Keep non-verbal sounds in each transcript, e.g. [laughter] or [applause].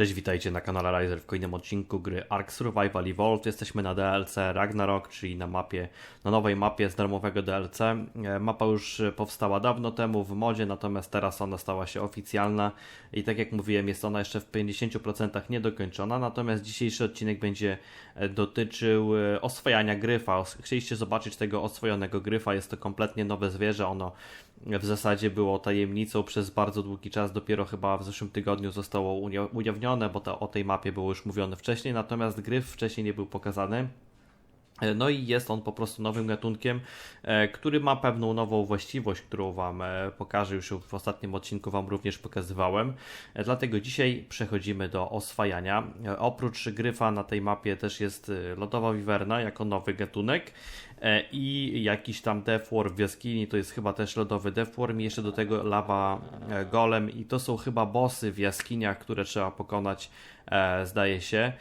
Cześć, witajcie na kanale Riser w kolejnym odcinku gry Ark Survival Evolved. Jesteśmy na DLC Ragnarok, czyli na mapie, na nowej mapie z darmowego DLC. E, Mapa już powstała dawno temu w modzie, natomiast teraz ona stała się oficjalna i tak jak mówiłem, jest ona jeszcze w 50% niedokończona, natomiast dzisiejszy odcinek będzie e, dotyczył e, oswajania gryfa. Chcieliście zobaczyć tego oswojonego gryfa, jest to kompletnie nowe zwierzę, ono w zasadzie było tajemnicą przez bardzo długi czas, dopiero chyba w zeszłym tygodniu zostało ujawnione, bo to, o tej mapie było już mówione wcześniej, natomiast gryf wcześniej nie był pokazany. E, No i jest on po prostu nowym gatunkiem, e, który ma pewną nową właściwość, którą Wam e, pokażę. Już w ostatnim odcinku Wam również pokazywałem. Dlatego dzisiaj przechodzimy do oswajania. Oprócz gryfa na tej mapie też jest lodowa wiwerna jako nowy gatunek i jakiś tam Deathworm w jaskini, to jest chyba też lodowy Deathworm i jeszcze do tego lawa e, golem i to są chyba bossy w jaskiniach, które trzeba pokonać, e, zdaje się.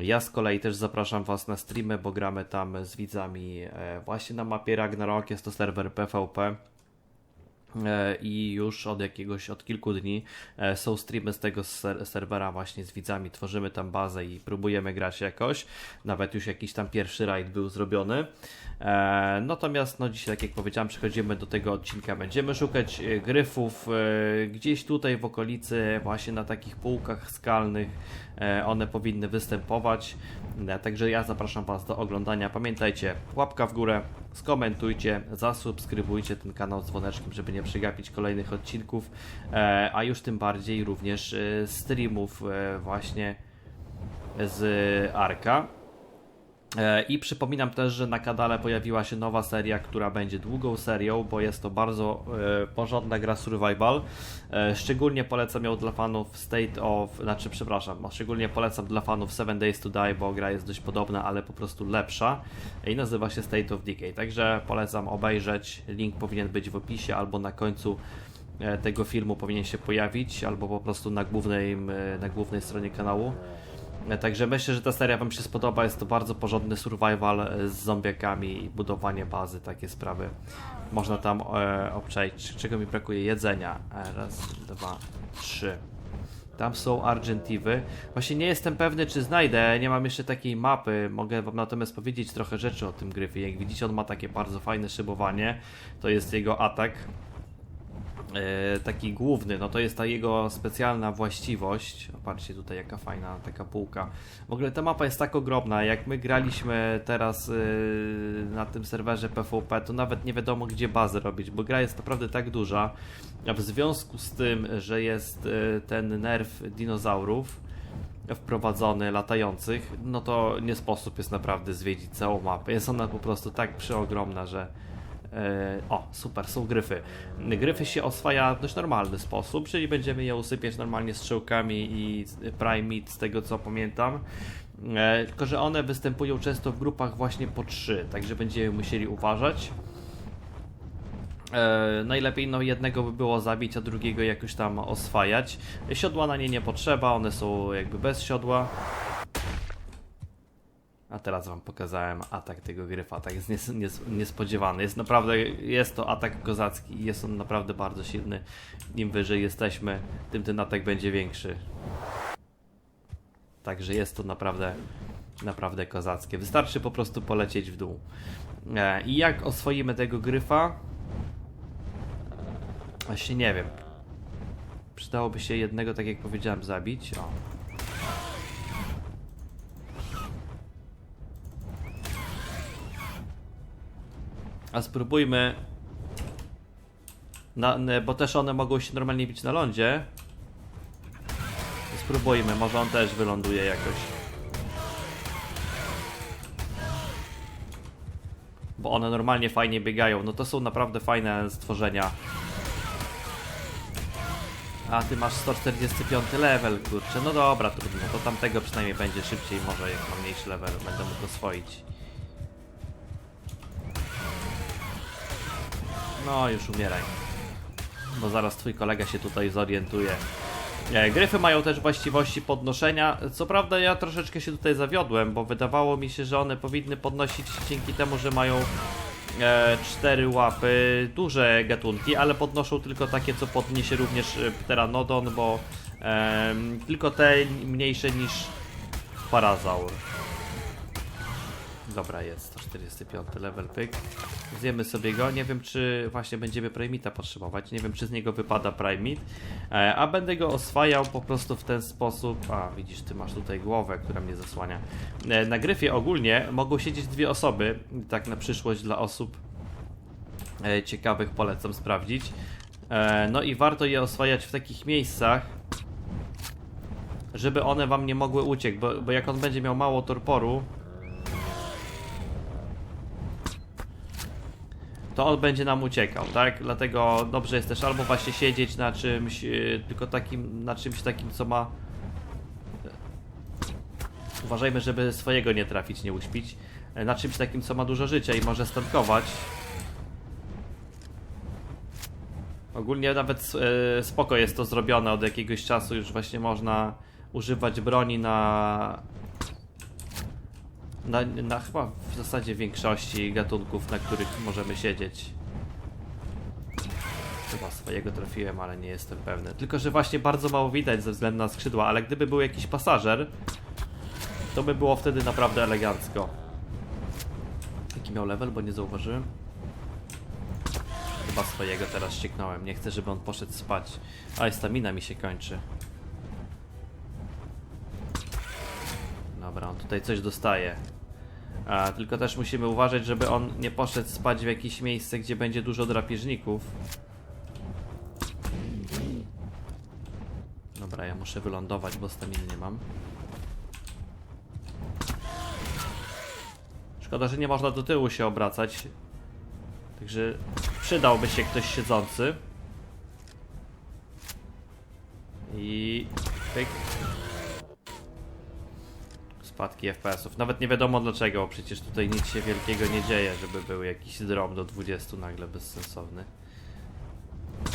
Ja z kolei też zapraszam Was na streamy, bo gramy tam z widzami e, właśnie na mapie Ragnarok, jest to serwer PvP. E, I już od jakiegoś, od kilku dni e, są streamy z tego ser serwera właśnie z widzami, tworzymy tam bazę i próbujemy grać jakoś. Nawet już jakiś tam pierwszy raid był zrobiony. E, Natomiast no dzisiaj, tak jak powiedziałem, przechodzimy do tego odcinka. Będziemy szukać e, gryfów e, gdzieś tutaj w okolicy, właśnie na takich półkach skalnych. One powinny występować. Także ja zapraszam Was do oglądania. Pamiętajcie, łapka w górę, skomentujcie, zasubskrybujcie ten kanał z dzwoneczkiem, żeby nie przegapić kolejnych odcinków, a już tym bardziej również streamów właśnie z Arka. E, I przypominam też, że na kanale pojawiła się nowa seria, która będzie długą serią, bo jest to bardzo e, porządna gra survival. E, szczególnie polecam ją dla fanów State of, znaczy przepraszam, no, szczególnie polecam dla fanów Seven Days to Die, bo gra jest dość podobna, ale po prostu lepsza i nazywa się State of Decay. Także polecam obejrzeć. Link powinien być w opisie albo na końcu tego filmu powinien się pojawić, albo po prostu na głównej, na głównej stronie kanału. E, Także myślę, że ta seria Wam się spodoba. Jest to bardzo porządny survival e, z zombiakami i budowanie bazy, takie sprawy. Można tam e, obczaić. Czego mi brakuje? Jedzenia. E, raz, dwa, trzy. Tam są Argentiwy. Właśnie nie jestem pewny, czy znajdę. Nie mam jeszcze takiej mapy. Mogę Wam natomiast powiedzieć trochę rzeczy o tym gryfie. Jak widzicie, on ma takie bardzo fajne szybowanie. To jest jego atak taki główny, no to jest ta jego specjalna właściwość. Patrzcie tutaj jaka fajna taka półka. W ogóle ta mapa jest tak ogromna, jak my graliśmy teraz e, na tym serwerze PvP, to nawet nie wiadomo gdzie bazę robić, bo gra jest naprawdę tak duża. A w związku z tym, że jest e, ten nerw dinozaurów wprowadzony, latających, no to nie sposób jest naprawdę zwiedzić całą mapę. Jest ona po prostu tak przeogromna, że E, O, super, są gryfy. Gryfy się oswaja w dość normalny sposób, czyli będziemy je usypiać normalnie strzałkami i prime meat z tego co pamiętam. E, Tylko, że one występują często w grupach właśnie po trzy, także będziemy musieli uważać. E, najlepiej no jednego by było zabić, a drugiego jakoś tam oswajać. Siodła na nie nie potrzeba, one są jakby bez siodła. A teraz wam pokazałem atak tego gryfa, tak jest nies nies niespodziewany. Jest naprawdę, jest to atak kozacki jest on naprawdę bardzo silny. Im wyżej jesteśmy, tym ten atak będzie większy. Także jest to naprawdę, naprawdę kozackie. Wystarczy po prostu polecieć w dół. E, I jak oswoimy tego gryfa? Właśnie nie wiem. Przydałoby się jednego, tak jak powiedziałem, zabić. O. A spróbujmy. Na, bo też one mogą się normalnie bić na lądzie. Spróbujmy, może on też wyląduje jakoś. Bo one normalnie fajnie biegają. No to są naprawdę fajne stworzenia. A ty masz 145 level, kurczę. No dobra, trudno. To tamtego przynajmniej będzie szybciej, może jak mam mniejszy level, będę mógł oswoić. No, już umieraj. Bo zaraz twój kolega się tutaj zorientuje. E, Gryfy mają też właściwości podnoszenia. Co prawda ja troszeczkę się tutaj zawiodłem, bo wydawało mi się, że one powinny podnosić dzięki temu, że mają e, cztery łapy, duże gatunki, ale podnoszą tylko takie, co podniesie również e, pteranodon, bo Em, tylko te mniejsze niż parazaur. Dobra, jest 145 level pyk. Zjemy sobie go. Nie wiem, czy właśnie będziemy Primita potrzebować. Nie wiem, czy z niego wypada Primit. E, a będę go oswajał po prostu w ten sposób. A, widzisz, ty masz tutaj głowę, która mnie zasłania. E, na gryfie ogólnie mogą siedzieć dwie osoby. Tak na przyszłość dla osób e, ciekawych polecam sprawdzić. No i warto je oswajać w takich miejscach, żeby one wam nie mogły uciec, bo, bo jak on będzie miał mało torporu, to on będzie nam uciekał, tak? Dlatego dobrze jest też albo właśnie siedzieć na czymś, yy, tylko takim, na czymś takim, co ma... Uważajmy, żeby swojego nie trafić, nie uśpić. Yy, Na czymś takim, co ma dużo życia i może stankować. Ogólnie nawet yy, spoko jest to zrobione od jakiegoś czasu, już właśnie można używać broni na na, na chyba w zasadzie większości gatunków, na których możemy siedzieć. Chyba swojego trafiłem, ale nie jestem pewny. Tylko, że właśnie bardzo mało widać ze względu na skrzydła, ale gdyby był jakiś pasażer, to by było wtedy naprawdę elegancko. Jaki miał level, bo nie zauważyłem. Chyba swojego teraz ścieknąłem. Nie chcę, żeby on poszedł spać. Ale stamina mi się kończy. Dobra, on tutaj coś dostaje. A, tylko też musimy uważać, żeby on nie poszedł spać w jakieś miejsce, gdzie będzie dużo drapieżników. Dobra, ja muszę wylądować, bo staminy nie mam. Szkoda, że nie można do tyłu się obracać. Także przydałby się ktoś siedzący. I... Pyk. Spadki FPS-ów. Nawet nie wiadomo dlaczego, przecież tutaj nic się wielkiego nie dzieje, żeby był jakiś drop do 20 nagle bezsensowny.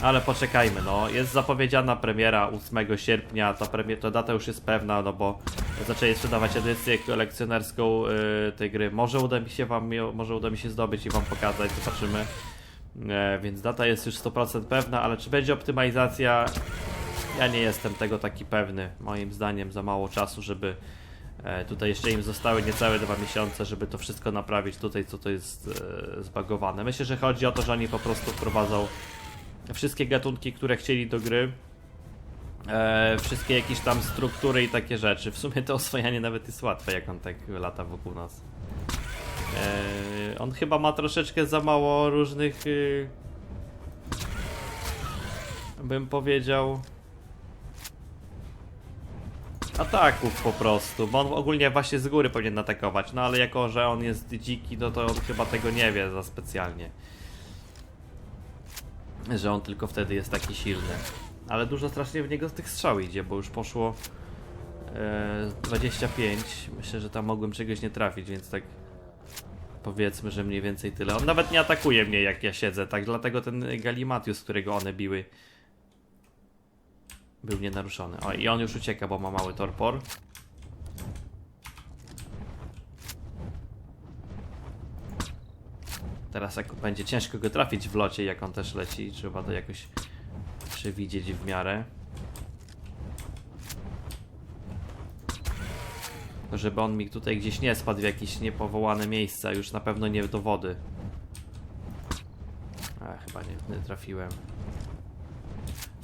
Ale poczekajmy, no. Jest zapowiedziana premiera 8 sierpnia. Ta, premier, ta data już jest pewna, no bo zaczęli sprzedawać edycję kolekcjonerską yy, tej gry. Może uda mi się wam, może uda mi się zdobyć i wam pokazać, zobaczymy. E, więc data jest już 100% pewna, ale czy będzie optymalizacja? Ja nie jestem tego taki pewny. Moim zdaniem za mało czasu, żeby Tutaj jeszcze im zostały niecałe dwa miesiące, żeby to wszystko naprawić tutaj, co to jest e, zbagowane. Myślę, że chodzi o to, że oni po prostu wprowadzą wszystkie gatunki, które chcieli do gry. E, wszystkie jakieś tam struktury i takie rzeczy. W sumie to oswajanie nawet jest łatwe, jak on tak lata wokół nas. E, on chyba ma troszeczkę za mało różnych... Y, bym powiedział ataków po prostu, bo on ogólnie właśnie z góry powinien atakować, no ale jako, że on jest dziki, no to on chyba tego nie wie za specjalnie. Że on tylko wtedy jest taki silny. Ale dużo strasznie w niego z tych strzał idzie, bo już poszło e, 25. Myślę, że tam mogłem czegoś nie trafić, więc tak powiedzmy, że mniej więcej tyle. On nawet nie atakuje mnie jak ja siedzę, tak dlatego ten Galimatius, którego one biły był nienaruszony. O, i on już ucieka, bo ma mały torpor. Teraz jak będzie ciężko go trafić w locie, jak on też leci, trzeba to jakoś przewidzieć w miarę. Tylko Żeby on mi tutaj gdzieś nie spadł w jakieś niepowołane miejsca, już na pewno nie do wody. A, chyba nie, nie trafiłem.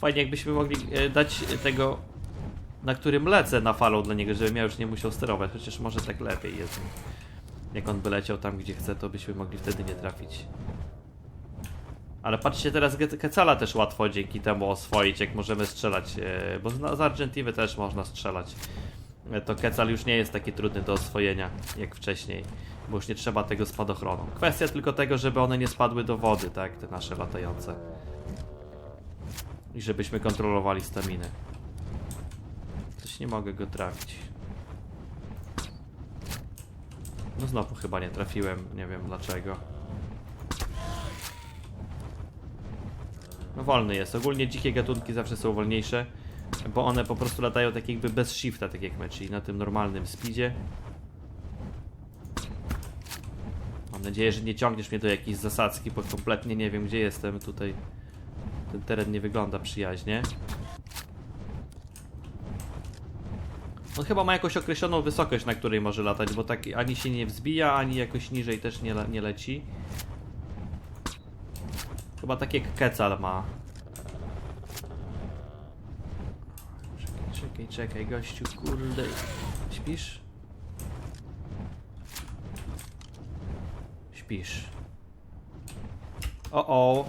Fajnie jakbyśmy mogli e, dać tego, na którym lecę na falą dla niego, żebym ja już nie musiał sterować, chociaż może tak lepiej jest. Jak on by leciał tam, gdzie chce, to byśmy mogli wtedy nie trafić. Ale patrzcie teraz, Kecala też łatwo dzięki temu oswoić, jak możemy strzelać, e, bo z Argentyny też można strzelać. E, To Kecal już nie jest taki trudny do oswojenia, jak wcześniej, bo już nie trzeba tego spadochronu. Kwestia tylko tego, żeby one nie spadły do wody, tak, te nasze latające. I żebyśmy kontrolowali staminę. Coś nie mogę go trafić. No znowu chyba nie trafiłem, nie wiem dlaczego. No wolny jest. Ogólnie dzikie gatunki zawsze są wolniejsze, bo one po prostu latają tak jakby bez shifta, tak jak my, czyli na tym normalnym speedzie. Mam nadzieję, że nie ciągniesz mnie do jakiejś zasadzki, bo kompletnie nie wiem gdzie jestem tutaj. Ten teren nie wygląda przyjaźnie. On chyba ma jakąś określoną wysokość, na której może latać, bo tak ani się nie wzbija, ani jakoś niżej też nie, le nie leci. Chyba tak jak Kecal ma. Czekaj, czekaj, czekaj, gościu, kurde. Śpisz? Śpisz. O, o.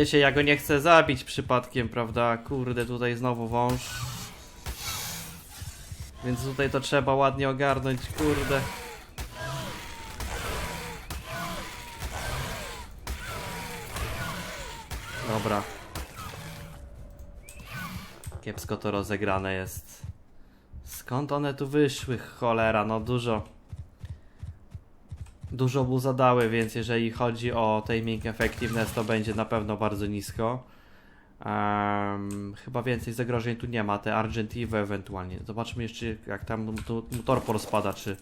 Wiecie, ja go nie chcę zabić przypadkiem, prawda? Kurde, tutaj znowu wąż. Więc tutaj to trzeba ładnie ogarnąć, kurde. Dobra. Kiepsko to rozegrane jest. Skąd one tu wyszły? Cholera, no dużo. Dużo mu zadały, więc jeżeli chodzi o taming effectiveness, to będzie na pewno bardzo nisko. Em, chyba więcej zagrożeń tu nie ma, te Argentiwy ewentualnie. Zobaczmy jeszcze jak tam mu, mu torpor spada, czy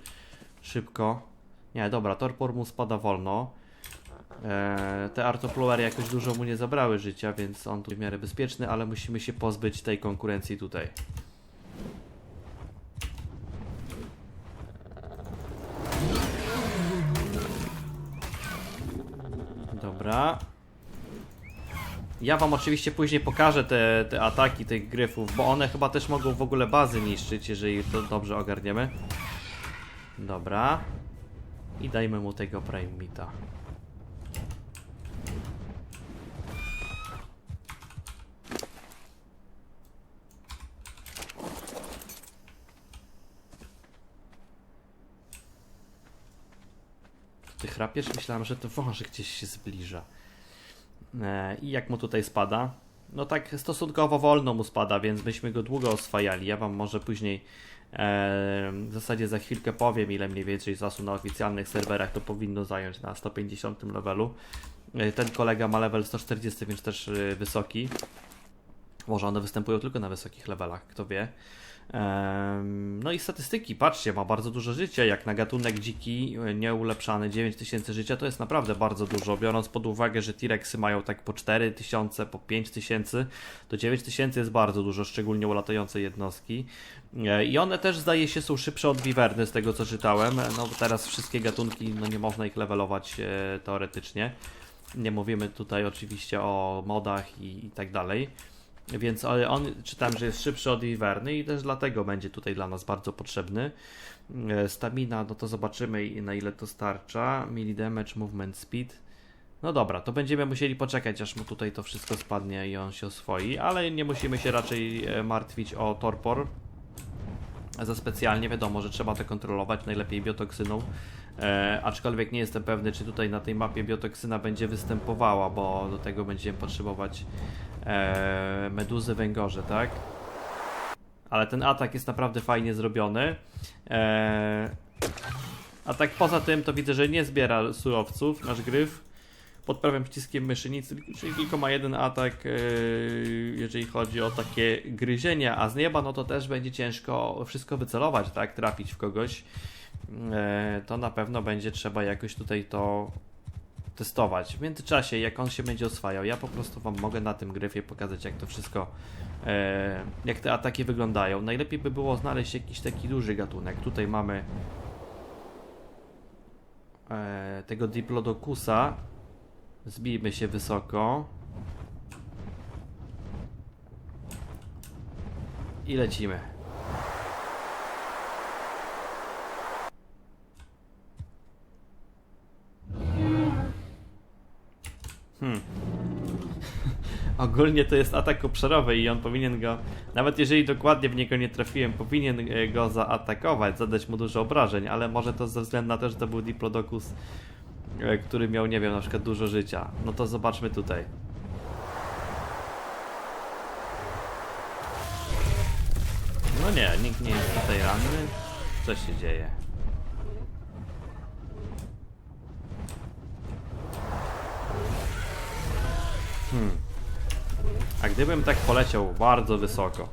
szybko. Nie, dobra, torpor mu spada wolno. E, te artopluery jakoś dużo mu nie zabrały życia, więc on tu w miarę bezpieczny, ale musimy się pozbyć tej konkurencji tutaj. Dobra. Ja wam oczywiście później pokażę te, te ataki tych gryfów, bo one chyba też mogą w ogóle bazy niszczyć, jeżeli to dobrze ogarniemy. Dobra. I dajmy mu tego Prime Ty chrapiesz? Myślałem, że to wąż gdzieś się zbliża. E, I jak mu tutaj spada? No tak stosunkowo wolno mu spada, więc byśmy go długo oswajali. Ja wam może później e, w zasadzie za chwilkę powiem, ile mniej więcej czasu na oficjalnych serwerach to powinno zająć na 150 levelu. E, ten kolega ma level 140, więc też wysoki. Może one występują tylko na wysokich levelach, kto wie. No i statystyki, patrzcie, ma bardzo dużo życia, jak na gatunek dziki, e, nieulepszany, 9000 życia to jest naprawdę bardzo dużo, biorąc pod uwagę, że T-Rexy mają tak po 4000, po 5000, to 9000 jest bardzo dużo, szczególnie u latającej jednostki. E, I one też zdaje się są szybsze od Wiwerny, z tego co czytałem, no bo teraz wszystkie gatunki, no nie można ich levelować e, teoretycznie. Nie mówimy tutaj oczywiście o modach i, i tak dalej. Więc ale on czytałem, że jest szybszy od Iwerny i też dlatego będzie tutaj dla nas bardzo potrzebny. E, Stamina, no to zobaczymy na ile to starcza. Melee damage, movement speed. No dobra, to będziemy musieli poczekać, aż mu tutaj to wszystko spadnie i on się oswoi, ale nie musimy się raczej e, martwić o torpor. Za specjalnie wiadomo, że trzeba to kontrolować, najlepiej biotoksyną. E, aczkolwiek nie jestem pewny, czy tutaj na tej mapie biotoksyna będzie występowała, bo do tego będziemy potrzebować e, meduzy węgorze, tak? Ale ten atak jest naprawdę fajnie zrobiony. E, a tak poza tym, to widzę, że nie zbiera surowców nasz gryf. Pod prawym przyciskiem myszy nic, czyli tylko ma jeden atak, e, jeżeli chodzi o takie gryzienia, a z nieba no to też będzie ciężko wszystko wycelować, tak? Trafić w kogoś. E, to na pewno będzie trzeba jakoś tutaj to testować. W międzyczasie, jak on się będzie oswajał, ja po prostu Wam mogę na tym gryfie pokazać, jak to wszystko, e, jak te ataki wyglądają. Najlepiej by było znaleźć jakiś taki duży gatunek. Tutaj mamy e, tego Diplodocusa. Zbijmy się wysoko. I lecimy. Hmm. [laughs] Ogólnie to jest atak obszarowy i on powinien go, nawet jeżeli dokładnie w niego nie trafiłem, powinien e, go zaatakować, zadać mu dużo obrażeń, ale może to ze względu na to, że to był Diplodocus, e, który miał, nie wiem, na przykład dużo życia. No to zobaczmy tutaj. No nie, nikt nie jest tutaj ranny. Co się dzieje? Hmm. A gdybym tak poleciał bardzo wysoko,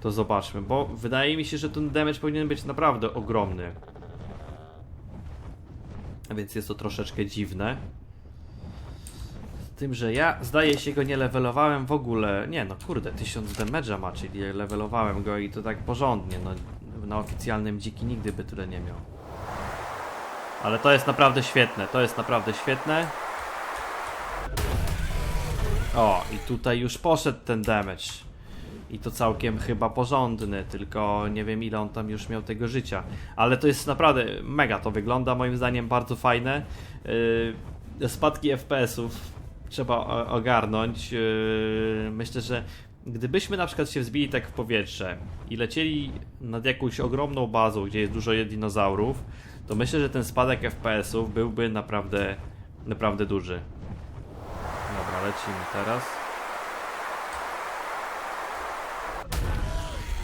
to zobaczmy, bo wydaje mi się, że ten damage powinien być naprawdę ogromny. Więc jest to troszeczkę dziwne. Z tym, że ja zdaje się go nie levelowałem w ogóle. Nie, no kurde, 1000 damage'a ma, czyli levelowałem go i to tak porządnie. No, na oficjalnym dziki nigdy by tyle nie miał. Ale to jest naprawdę świetne, to jest naprawdę świetne. O, i tutaj już poszedł ten damage. I to całkiem chyba porządny, tylko nie wiem ile on tam już miał tego życia. Ale to jest naprawdę mega to wygląda, moim zdaniem bardzo fajne. Yy, spadki FPS-ów trzeba ogarnąć. Yy, myślę, że gdybyśmy na przykład się wzbili tak w powietrze i lecieli nad jakąś ogromną bazą, gdzie jest dużo dinozaurów, to myślę, że ten spadek FPS-ów byłby naprawdę, naprawdę duży. Lecimy teraz.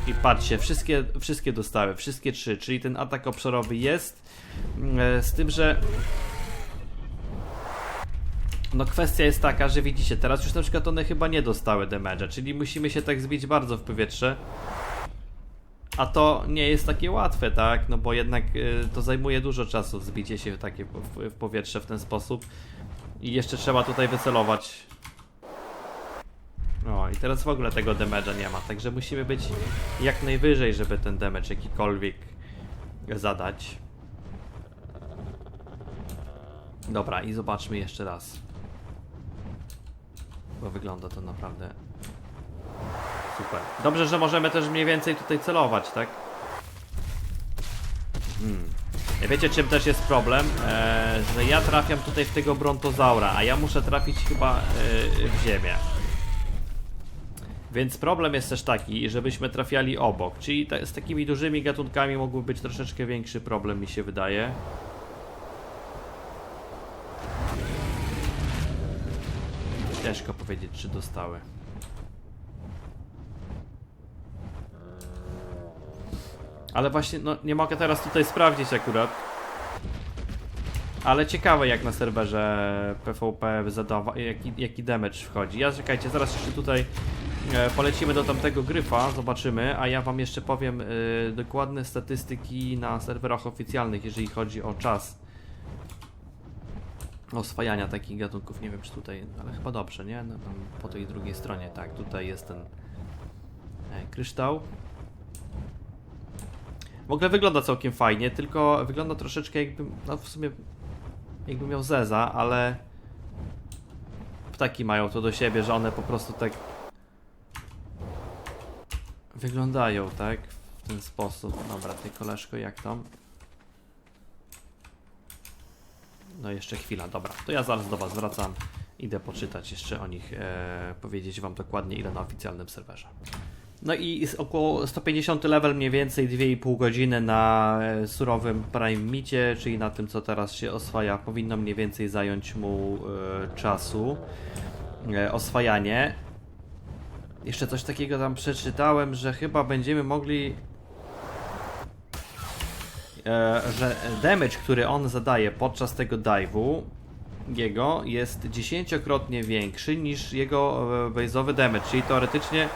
I patrzcie, wszystkie, wszystkie dostały, wszystkie trzy, czyli ten atak obszarowy jest, e, z tym, że no kwestia jest taka, że widzicie, teraz już na przykład one chyba nie dostały damage'a, czyli musimy się tak zbić bardzo w powietrze. A to nie jest takie łatwe, tak? No bo jednak y, to zajmuje dużo czasu wzbicie się takie w, w powietrze w ten sposób. I jeszcze trzeba tutaj wycelować. O, i teraz w ogóle tego damage'a nie ma, także musimy być jak najwyżej, żeby ten damage jakikolwiek zadać. Dobra, i zobaczmy jeszcze raz. Bo wygląda to naprawdę super. Dobrze, że możemy też mniej więcej tutaj celować, tak? Hmm. Wiecie czym też jest problem? Eee, że ja trafiam tutaj w tego brontozaura, a ja muszę trafić chyba e, w ziemię. Więc problem jest też taki, żebyśmy trafiali obok. Czyli ta, z takimi dużymi gatunkami mógłby być troszeczkę większy problem, mi się wydaje. Ciężko powiedzieć, czy dostały. Ale właśnie, no nie mogę teraz tutaj sprawdzić akurat. Ale ciekawe jak na serwerze PvP zadawa, jaki, jaki damage wchodzi. Ja czekajcie, zaraz jeszcze tutaj polecimy do tamtego gryfa, zobaczymy, a ja wam jeszcze powiem e, dokładne statystyki na serwerach oficjalnych, jeżeli chodzi o czas oswajania takich gatunków. Nie wiem czy tutaj, ale chyba dobrze, nie? No, po tej drugiej stronie, tak, tutaj jest ten e, kryształ. W ogóle wygląda całkiem fajnie, tylko wygląda troszeczkę jakby, no w sumie jakby miał zeza, ale ptaki mają to do siebie, że one po prostu tak wyglądają, tak? W ten sposób. Dobra, ty koleżko, jak tam? No jeszcze chwila, dobra. To ja zaraz do was wracam. Idę poczytać jeszcze o nich, e, powiedzieć wam dokładnie ile na oficjalnym serwerze. No i około 150 level mniej więcej 2,5 godziny na e, surowym Prime Micie, czyli na tym co teraz się oswaja, powinno mniej więcej zająć mu e, czasu e, oswajanie. Jeszcze coś takiego tam przeczytałem, że chyba będziemy mogli e, że damage, który on zadaje podczas tego dive'u jego jest dziesięciokrotnie większy niż jego e, base'owy damage, czyli teoretycznie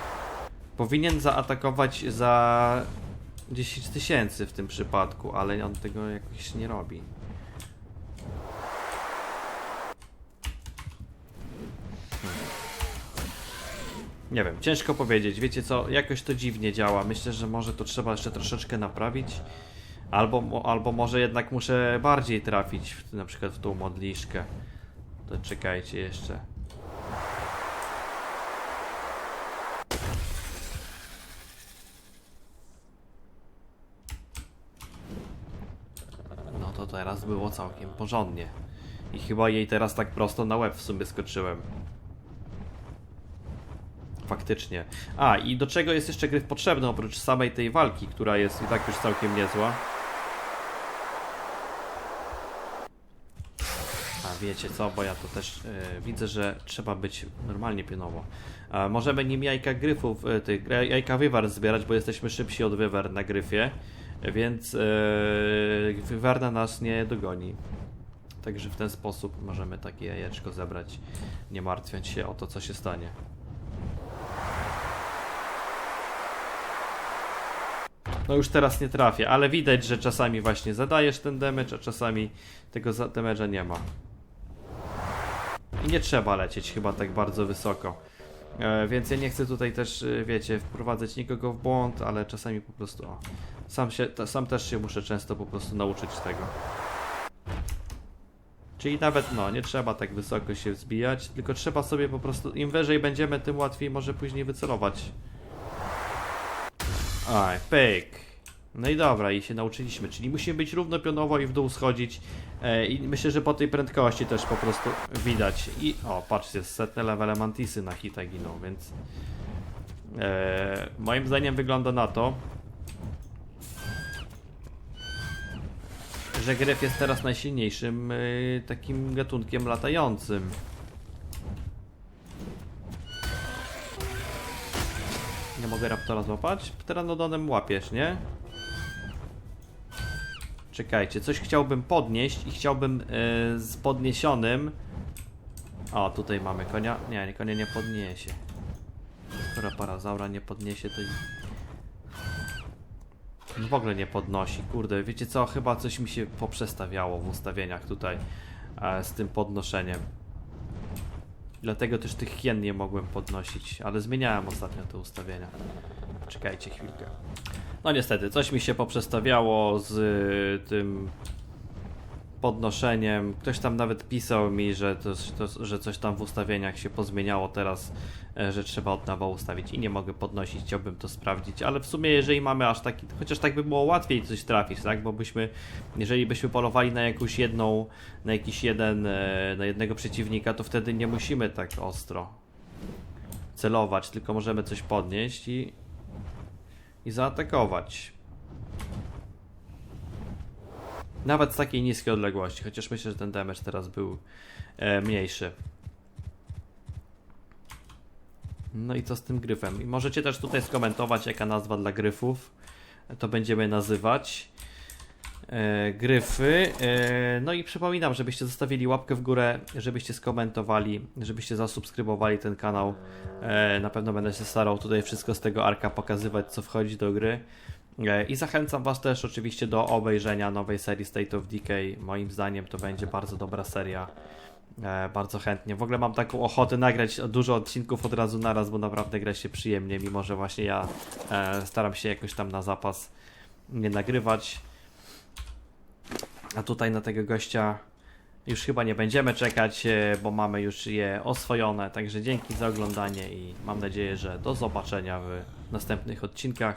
powinien zaatakować za 10 tysięcy w tym przypadku, ale on tego jakoś nie robi. Nie wiem, ciężko powiedzieć. Wiecie co, jakoś to dziwnie działa. Myślę, że może to trzeba jeszcze troszeczkę naprawić. Albo, albo może jednak muszę bardziej trafić, w, na przykład w tą modliszkę. To czekajcie jeszcze. No to teraz było całkiem porządnie. I chyba jej teraz tak prosto na łeb w sumie skoczyłem. Faktycznie. A, i do czego jest jeszcze gryf potrzebny oprócz samej tej walki, która jest i tak już całkiem niezła? A wiecie co, bo ja to też e, widzę, że trzeba być normalnie pionowo. E, możemy nim jajka gryfów, e, tych gra- jajka wywar zbierać, bo jesteśmy szybsi od wywar na gryfie, więc e, wywarna nas nie dogoni. Także w ten sposób możemy takie jajeczko zebrać, nie martwiąc się o to, co się stanie. No już teraz nie trafię, ale widać, że czasami właśnie zadajesz ten damage, a czasami tego damage'a nie ma. I nie trzeba lecieć chyba tak bardzo wysoko. E, więc ja nie chcę tutaj też, e, wiecie, wprowadzać nikogo w błąd, ale czasami po prostu. O, sam, się, to, sam też się muszę często po prostu nauczyć tego. Czyli nawet, no, nie trzeba tak wysoko się wzbijać, tylko trzeba sobie po prostu, im wyżej będziemy, tym łatwiej może później wycelować. Aj, pyk. No i dobra, i się nauczyliśmy, czyli musimy być równopionowo i w dół schodzić. E, I myślę, że po tej prędkości też po prostu widać. I o, patrzcie, setne levele mantisy na hita giną, więc e, moim zdaniem wygląda na to, że gryf jest teraz najsilniejszym e, takim gatunkiem latającym. Mogę raptora złapać? Pteranodоnem łapiesz, nie? Czekajcie, coś chciałbym podnieść i chciałbym e, z podniesionym. O, tutaj mamy konia. Nie, nie, konia nie podniesie. Skoro parazaura nie podniesie, to. No w ogóle nie podnosi. Kurde, wiecie co? Chyba coś mi się poprzestawiało w ustawieniach tutaj e, z tym podnoszeniem. Dlatego też tych hien nie mogłem podnosić, ale zmieniałem ostatnio te ustawienia. Czekajcie chwilkę. No niestety, coś mi się poprzestawiało z y, tym podnoszeniem. Ktoś tam nawet pisał mi, że, to, to, że coś tam w ustawieniach się pozmieniało teraz, e, że trzeba od nowa ustawić i nie mogę podnosić, chciałbym to sprawdzić, ale w sumie jeżeli mamy aż taki, chociaż tak by było łatwiej coś trafić, tak, bo byśmy, jeżeli byśmy polowali na jakąś jedną, na jakiś jeden, e, na jednego przeciwnika, to wtedy nie musimy tak ostro celować, tylko możemy coś podnieść i i zaatakować. Nawet z takiej niskiej odległości, chociaż myślę, że ten damage teraz był e, mniejszy. No i co z tym gryfem? I możecie też tutaj skomentować, jaka nazwa dla gryfów to będziemy nazywać. E, gryfy. E, no i przypominam, żebyście zostawili łapkę w górę, żebyście skomentowali, żebyście zasubskrybowali ten kanał. E, na pewno będę się starał tutaj wszystko z tego arka pokazywać, co wchodzi do gry. E, I zachęcam Was też oczywiście do obejrzenia nowej serii State of Decay. Moim zdaniem to będzie bardzo dobra seria. E, bardzo chętnie. W ogóle mam taką ochotę nagrać dużo odcinków od razu naraz, bo naprawdę gra się przyjemnie, mimo że właśnie ja e, staram się jakoś tam na zapas nie nagrywać. A tutaj na tego gościa już chyba nie będziemy czekać, bo mamy już je oswojone. Także dzięki za oglądanie i mam nadzieję, że do zobaczenia w następnych odcinkach.